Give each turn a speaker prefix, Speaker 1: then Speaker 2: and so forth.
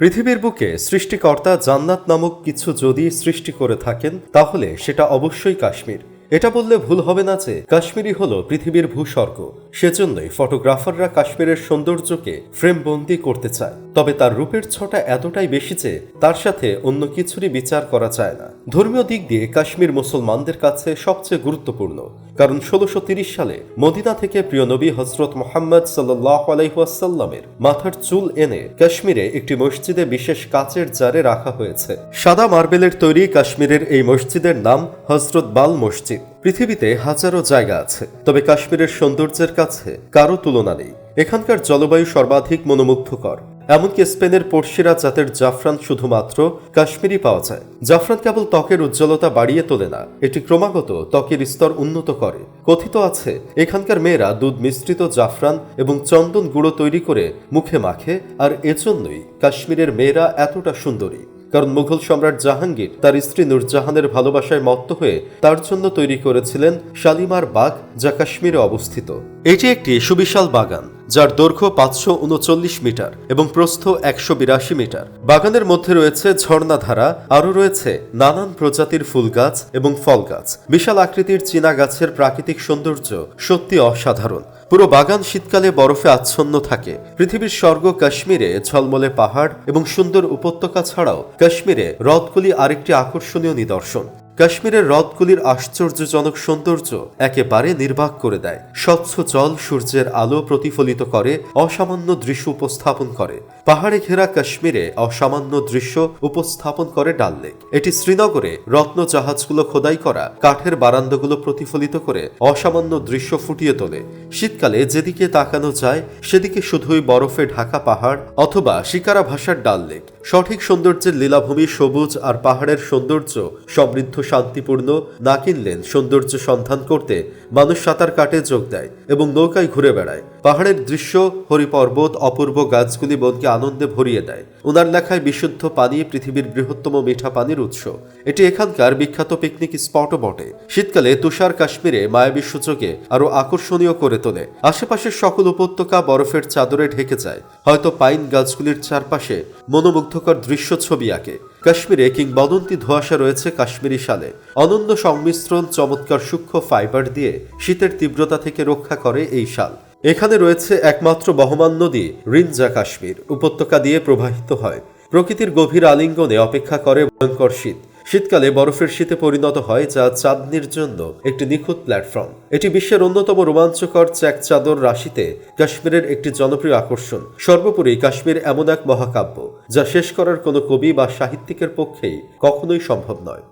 Speaker 1: পৃথিবীর বুকে সৃষ্টিকর্তা জান্নাত নামক কিছু যদি সৃষ্টি করে থাকেন, তাহলে সেটা অবশ্যই কাশ্মীর। এটা বললে ভুল হবে না যে কাশ্মীরই হলো পৃথিবীর ভূস্বর্গ। সেজন্যই ফটোগ্রাফাররা কাশ্মীরের সৌন্দর্যকে ফ্রেমবন্দি করতে চায়। তবে তার রূপের ছটা এতটাই বেশি যে তার সাথে অন্য কিছুরই বিচার করা যায় না। ধর্মীয় দিক দিয়ে কাশ্মীর মুসলমানদের কাছে সবচেয়ে গুরুত্বপূর্ণ। কারণ ষোলোশো সালে মদিনা থেকে প্রিয় নবী হজরত মোহাম্মদ সাল্লাহ আলাইহাসাল্লামের মাথার চুল এনে কাশ্মীরে একটি মসজিদে বিশেষ কাচের জারে রাখা হয়েছে। সাদা মার্বেলের তৈরি কাশ্মীরের এই মসজিদের নাম হজরত বাল মসজিদ। পৃথিবীতে হাজারো জায়গা আছে, তবে কাশ্মীরের সৌন্দর্যের কাছে কারও তুলনা নেই। এখানকার জলবায়ু সর্বাধিক মনোমুগ্ধকর, এমনকি স্পেনের পড়শিরা জাতের জাফরান শুধুমাত্র কাশ্মীরি পাওয়া যায়। জাফরান কেবল ত্বকের উজ্জ্বলতা বাড়িয়ে তোলে না, এটি ক্রমাগত ত্বকের স্তর উন্নত করে। কথিত আছে, এখানকার মেয়েরা দুধ মিশ্রিত জাফরান এবং চন্দন গুঁড়ো তৈরি করে মুখে মাখে, আর এজন্যই কাশ্মীরের মেয়েরা এতটা সুন্দরী। কারণ মুঘল সম্রাট জাহাঙ্গীর তার স্ত্রী নূরজাহানের ভালোবাসায় মত্ত হয়ে তার জন্য তৈরি করেছিলেন শালিমার বাগ, যা কাশ্মীরে অবস্থিত। এটি একটি সুবিশাল বাগান। যার দৈর্ঘ্য পাঁচশো উনচল্লিশ মিটার এবং প্রস্থ একশো বিরাশি মিটার। বাগানের মধ্যে রয়েছে ঝর্ণাধারা, আরও রয়েছে নানান প্রজাতির ফুল গাছ এবং ফল গাছ বিশাল আকৃতির চীনা গাছের প্রাকৃতিক সৌন্দর্য সত্যি অসাধারণ। পুরো বাগান শীতকালে বরফে আচ্ছন্ন থাকে। পৃথিবীর স্বর্গ কাশ্মীরে ঝলমলে পাহাড় এবং সুন্দর উপত্যকা ছাড়াও কাশ্মীরে হ্রদগুলি আরেকটি আকর্ষণীয় নিদর্শন। কাশ্মীরের হ্রদগুলির আশ্চর্যজনক সৌন্দর্য একেবারে নির্বাক করে দেয়। স্বচ্ছ জল সূর্যের আলো প্রতিফলিত করে, অসামান্য দৃশ্য উপস্থাপন করে। পাহাড়ে ঘেরা কাশ্মীরে অসামান্য দৃশ্য উপস্থাপন করে ডাল লেক। এটি শ্রীনগরে রত্ন জাহাজগুলো খোদাই করা, কাঠের বারান্দাগুলো প্রতিফলিত করে অসামান্য দৃশ্য ফুটিয়ে তোলে। শীতকালে যেদিকে তাকানো যায়, সেদিকে শুধুই বরফে ঢাকা পাহাড় অথবা শিকারা ভাষার ডাল লেক। সঠিক সৌন্দর্যের লীলাভূমি সবুজ আর পাহাড়ের সৌন্দর্য সমৃদ্ধ শান্তিপূর্ণ না কিনলেন সৌন্দর্য সন্ধান করতে মানুষ সাঁতার কাটে যোগ দেয় এবং নৌকায় ঘুরে বেড়ায়। পাহাড়ের দৃশ্য, হরিপর্বত, অপূর্ব গাছগুলি মনকে আনন্দে ভরিয়ে দেয়। ওনার লেখায় বিশুদ্ধ পানি পৃথিবীর বৃহত্তম মিঠা পানির উৎস। এটি এখানকার বিখ্যাত পিকনিক স্পটও বটে। শীতকালে তুষার কাশ্মীরে মায়াবী সূচকে আরও আকর্ষণীয় করে তোলে। আশেপাশের সকল উপত্যকা বরফের চাদরে ঢেকে যায়। হয়তো পাইন গাছগুলির চারপাশে মনোমুগ্ধকর দৃশ্য ছবি আঁকে। কাশ্মীরে কিংবদন্তি ধোঁয়াশা রয়েছে কাশ্মীরি সালে অনন্য সংমিশ্রণ, চমৎকার সূক্ষ্ম ফাইবার দিয়ে শীতের তীব্রতা থেকে রক্ষা করে এই শাল। এখানে রয়েছে একমাত্র বহমান নদী, রিনজা কাশ্মীর। উপত্যকা দিয়ে প্রবাহিত হয়। প্রকৃতির গভীর আলিঙ্গনে অপেক্ষা করে ভয়ঙ্কর শীত। শীতকালে বরফের শীতে পরিণত হয়, যা চাঁদনির জন্য একটি নিখুঁত প্ল্যাটফর্ম। এটি বিশ্বের অন্যতম রোমাঞ্চকর চ্যাক চাদর রাশিতে কাশ্মীরের একটি জনপ্রিয় আকর্ষণ। সর্বোপরি কাশ্মীর এমন এক মহাকাব্য। যা শেষ করার কোনো কবি বা সাহিত্যিকের পক্ষে কখনোই সম্ভব নয়।